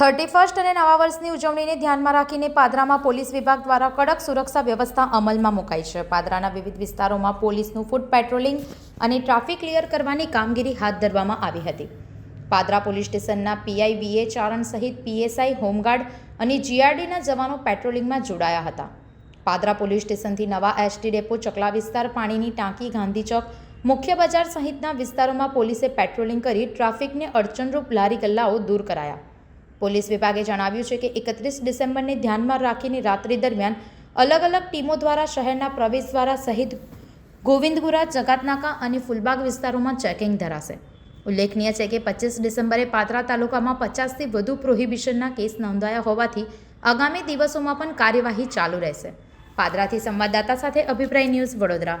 Thirty first અને નવા વર્ષની ઉજવણીને ધ્યાનમાં રાખીને પાદરામાં પોલીસ વિભાગ દ્વારા કડક સુરક્ષા વ્યવસ્થા અમલમાં મુકાઈ છે. પાદરાના વિવિધ વિસ્તારોમાં પોલીસનું ફૂટ પેટ્રોલિંગ અને ટ્રાફિક ક્લિયર કરવાની કામગીરી હાથ ધરવામાં આવી હતી. પાદરા પોલીસ સ્ટેશનના પીઆઈ વીએ ચારણ સહિત પીએસઆઈ, હોમગાર્ડ અને જીઆરડીના જવાનો પેટ્રોલિંગમાં જોડાયા હતા. પાદરા પોલીસ સ્ટેશનથી નવા એસટી ડેપો, ચકલા વિસ્તાર, પાણીની ટાંકી, ગાંધી ચોક, મુખ્ય બજાર સહિતના વિસ્તારોમાં પોલીસે પેટ્રોલિંગ કરી ટ્રાફિકને અડચણરૂપ લારી ગલ્લાઓ દૂર કરાયા. પોલીસ વિભાગે જણાવ્યું છે કે એકત્રીસ ડિસેમ્બરને ધ્યાનમાં રાખીને રાત્રિ દરમિયાન અલગ અલગ ટીમો દ્વારા શહેરના પ્રવેશદ્વારા સહિત ગોવિંદગુરા, જકાતનાકા અને ફૂલબાગ વિસ્તારોમાં ચેકિંગ ધરાશે. ઉલ્લેખનીય છે કે પચીસ ડિસેમ્બરે પાત્રા તાલુકામાં પચાસથી વધુ પ્રોહિબિશનના કેસ નોંધાયા હોવાથી આગામી દિવસોમાં પણ કાર્યવાહી ચાલુ રહેશે. પાદરાથી સંવાદદાતા સાથે અભિપ્રાય ન્યૂઝ વડોદરા.